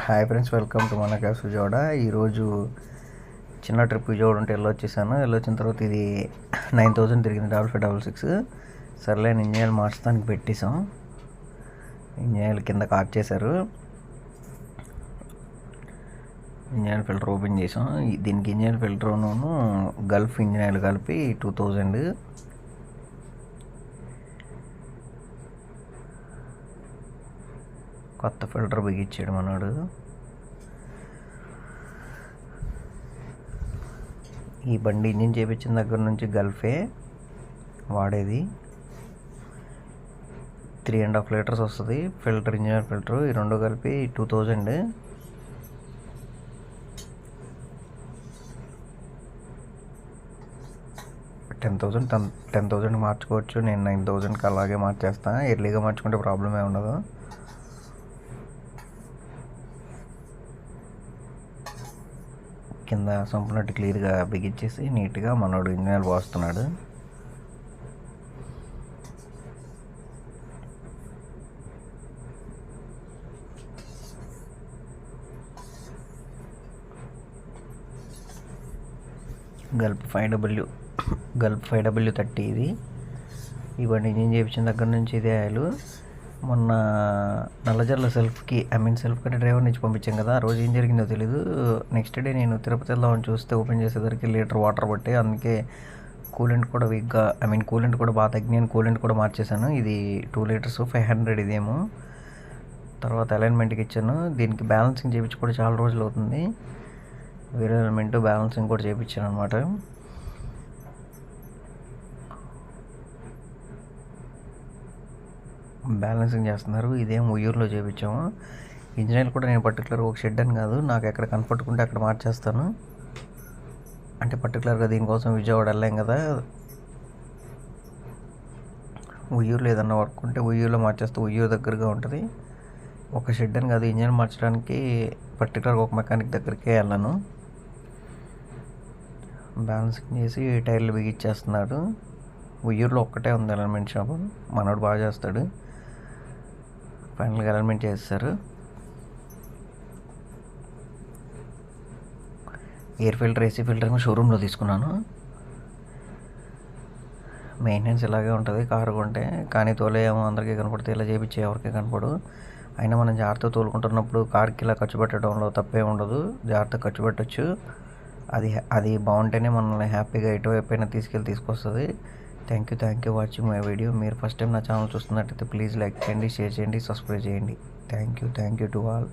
Hi friends welcome to మన cabs Vijayawada. ఈరోజు చిన్న ట్రిప్ విజయవాడ ఉంటే వెళ్ళొచ్చేసాను వెళ్ళొచ్చిన తర్వాత ఇది నైన్ థౌజండ్ తిరిగింది డబల్ ఫైవ్ డబల్ సిక్స్. సర్లే ఇంజనీర్ మార్చడానికి పెట్టేశాం. ఇంజనీర్ కింద కాట్ చేశారు. ఇంజనీర్ ఫిల్టర్ ఓపెన్ చేసాం దీనికి ఇంజనీర్ ఫిల్టర్ను గల్ఫ్ ఇంజనీర్ కలిపి టూ థౌజండ్ కొత్త ఫిల్టర్ బిగించాడు మనోడు ఈ బండి ఇంజిన్ చేపించిన దగ్గర నుంచి గల్ఫే వాడేది. త్రీ అండ్ హాఫ్ లీటర్స్ వస్తుంది ఫిల్టర్ ఇంజనీర్ ఫిల్టర్ ఈ రెండు కలిపి two thousand. Ten thousand ten ten thousand మార్చుకోవచ్చు నేను నైన్ థౌజండ్కి అలాగే మార్చేస్తాను ఎర్లీగా మార్చుకుంటే ప్రాబ్లం ఏమి ఉండదు. కింద సంపునట్టు క్లియర్గా బిగించేసి నీట్గా మనోడు engineer పోస్తున్నాడు Gulf five W Gulf five W thirty ఇది. ఇవన్నీ ఇంజిన్ చేయించిన దగ్గర నుంచి ఇదే ఆయిల్. మొన్న నల్లజర్ల సెల్ఫ్కి ఐ మీన్ సెల్ఫ్ కంటే డ్రైవర్ నుంచి పంపించాం కదా ఆ రోజు ఏం జరిగిందో తెలీదు. నెక్స్ట్ డే నేను తిరుపతి వెళ్దామని చూస్తే ఓపెన్ చేసేసరికి లీటర్ వాటర్ పట్టి అందుకే కూలెంట్ కూడా వీక్గా ఐ మీన్ కూలెంట్ కూడా బాగా తగ్గినాను కూలెంట్ కూడా మార్చేశాను. ఇది టూ లీటర్స్ ఫైవ్ హండ్రెడ్ ఇదేమో. తర్వాత అలైన్మెంట్కి ఇచ్చాను. దీనికి బ్యాలెన్సింగ్ చేయించి కూడా చాలా రోజులు అవుతుంది. వేరే అలైన్మెంట్ బ్యాలెన్సింగ్ కూడా చేయించాను అనమాట బ్యాలెన్సింగ్ చేస్తున్నారు. ఇదేం ఉయ్యూరులో చేయించాము ఇంజనీర్ కూడా నేను పర్టికులర్ ఒక షెడ్ అని కాదు నాకు ఎక్కడ కంఫర్ట్ ఉంటే అక్కడ మార్చేస్తాను. అంటే పర్టికులర్గా దీనికోసం విజయవాడ వెళ్ళాం కదా. ఉయ్యూరులో ఏదన్నా వర్క్ ఉంటే ఉయ్యూరులో మార్చేస్తే ఉయ్యూరు దగ్గరగా ఉంటుంది. ఒక షెడ్ అని కాదు ఇంజన్ మార్చడానికి పర్టికులర్గా ఒక మెకానిక్ దగ్గరికే వెళ్ళాను. బ్యాలెన్సింగ్ చేసి టైర్లు బిగిచ్చేస్తున్నాడు ఉయ్యూరులో ఒక్కటే ఉంది ఎలమెంట్ షాపు మనోడు బాగా చేస్తాడు. ఫైనల్గా అలైన్మెంట్ చేస్తారు. ఎయిర్ ఫిల్టర్ ఏసీ ఫిల్టర్ ఏమో షోరూంలో తీసుకున్నాను. మెయింటెనెన్స్ ఇలాగే ఉంటుంది కారు కొంటే. కానీ తోలేమో అందరికీ కనపడితే ఇలా చేయించే ఎవరికీ కనపడు అయినా మనం జాగ్రత్త తోలుకుంటున్నప్పుడు కార్కి ఇలా ఖర్చు పెట్టడంలో తప్పే ఉండదు. జాగ్రత్త ఖర్చు పెట్టచ్చు. అది అది బాగుంటేనే మనల్ని హ్యాపీగా ఎటువైపు అయినా తీసుకెళ్ళి తీసుకొస్తుంది. Thank you thank you watching my video మీరు ఫస్ట్ టైం నా ఛానల్ చూస్తున్నట్టయితే ప్లీజ్ లైక్ చేయండి షేర్ చేయండి సబ్స్క్రైబ్ చేయండి. Thank you thank you to all